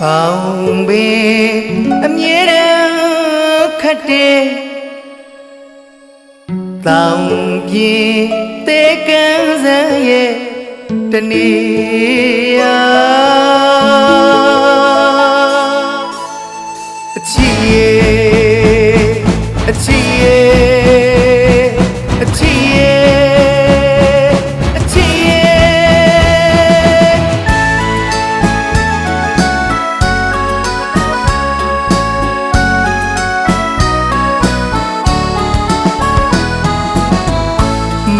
ပေါင်းပင်အမြဲတမ်းခတ်တဲ့တောင်ပြင်းတေကန်းစံရဲ့တနေ့ယာ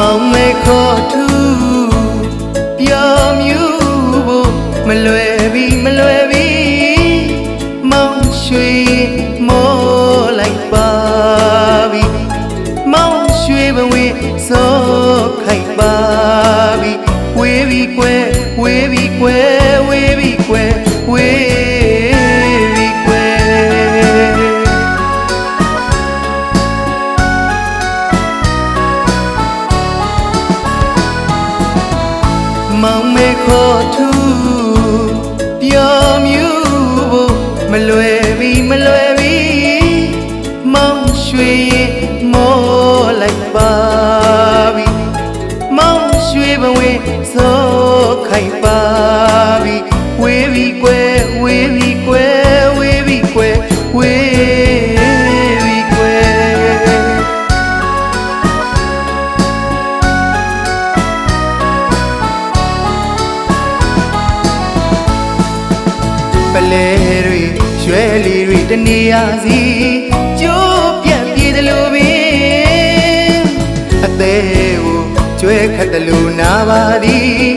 မောင်မေခေါ် ခေါ်ထူပြောမြူဖို့မလွယ်ပြီမလွယ်ပြီမောင်ရွှေရင်မော လဲတွေရွှဲလီတွေတနေရာစီကျိုးပြတ်ပြေတယ်လို့ပင်အသေးကိုကျွဲခတ်တယ်လို့နာပါသည်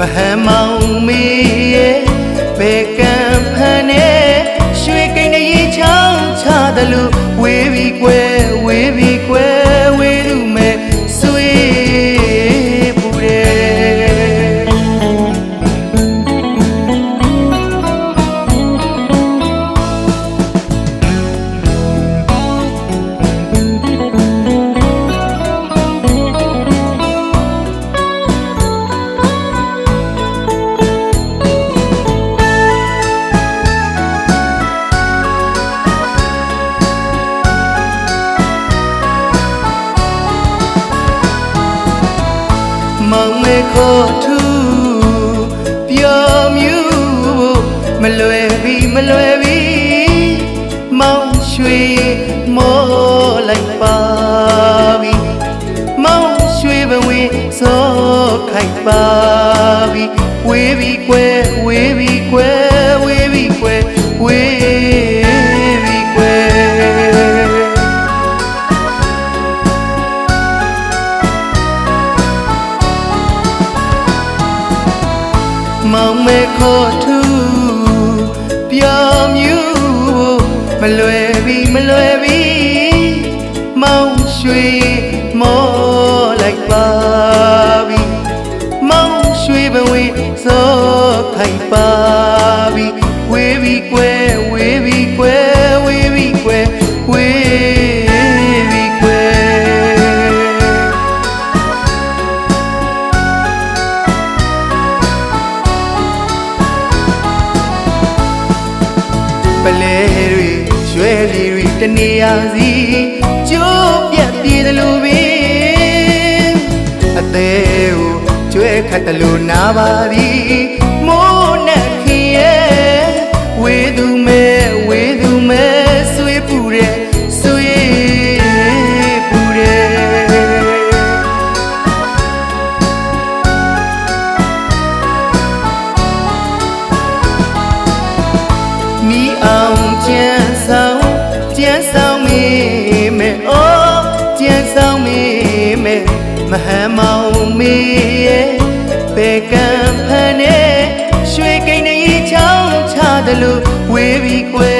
မေ မောင်မေခေါ်ထူပြောမြူဖို့မလွယ်ပြီမလွယ်ပြီမောင်ရွှေမောလိုက်ပါပြီမောင်ရွှေဘဝင်းစောခိုက်ပါပြီဝေးပြီကွယ်ဝေးပြီကွယ်ဝေးပြီကွယ်ဝေး မောင်မေခေါ်ထူပြောမြူဖို့မလွယ်ပြီမလွယ်ပြီမောင်ရွှေမောလိုက်ပါပြီမောင်ရွှေဘဝင်းစောခိုင်ပါပြီဝေးပြီကွယ် လဲတွေရွှဲလီတွေတနေရာစီကျိုးပြတ်ပြေတယ်လို့ပင်အသေးကိုကျွဲခတ်တယ်လို့နာပါသည် မဟန်မောင်မေရဲ့ဘေကံဖန်နဲ့ရွှေကိန်းတရေချောင်းချတယ်လို့ဝေးပြီးကွယ်